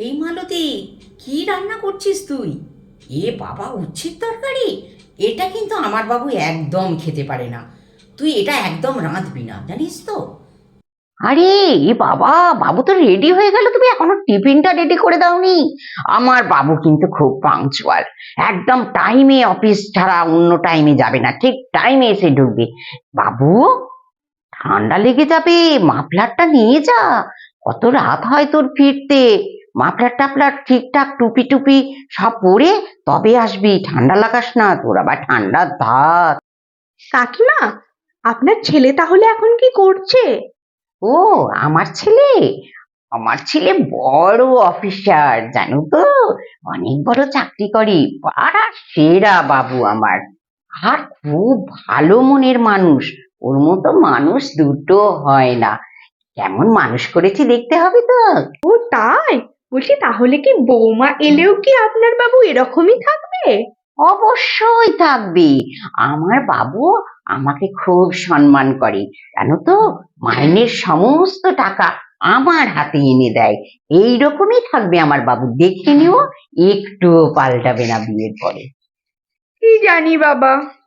এই মালতী, কি রান্না করছিস তুই? এ বাবা, উচ্ছের তরকারি? এটা কিন্তু আমার বাবু একদম খেতে পারে না। তুই এটা একদম রাঁধবি না, জানিস তো? আরে, এ বাবা, বাবু তো রেডি হয়ে গেল, তুমি এখনও টিফিনটা রেডি করে দাওনি। আমার বাবু কিন্তু খুব পাংচুয়াল একদম টাইমে অফিস ছাড়া অন্য টাইমে যাবে না, ঠিক টাইমে এসে ঢুকবে। বাবু, ঠান্ডা লেগে যাবে, মাফলারটা নিয়ে যা। কত রাত হয় তোর ফিরতে। মাফলার টাফলার ঠিকঠাক টুপি টুপি সব পরে তবে আসবি ঠান্ডা লাগাস না তোর আবার ঠান্ডার ধাত কাকিমা আপনার ছেলে তাহলে এখন কি করছে? ও আমার ছেলে? আমার ছেলে বড় অফিসার জানো তো? অনেক বড় চাকরি করে পাড়ার সেরা বাবু আমার। আর খুব ভালো মনের মানুষ ওর মতো মানুষ দুটো হয় না। কেমন মানুষ করেছি দেখতে হবে তো। ও তাই বলছি তাহলে কি বৌমা এলেও কি আপনার বাবু এরকমই থাকবে? অবশ্যই থাকবে। আমার বাবু আমাকে খুব সম্মান করে জানো তো? মাইনের সমস্ত টাকা আমার হাতে এনে দেয়। এই রকমই থাকবে আমার বাবু। দেখে নিও একটুও পাল্টাবে না বিয়ের পরে। কি জানি বাবা।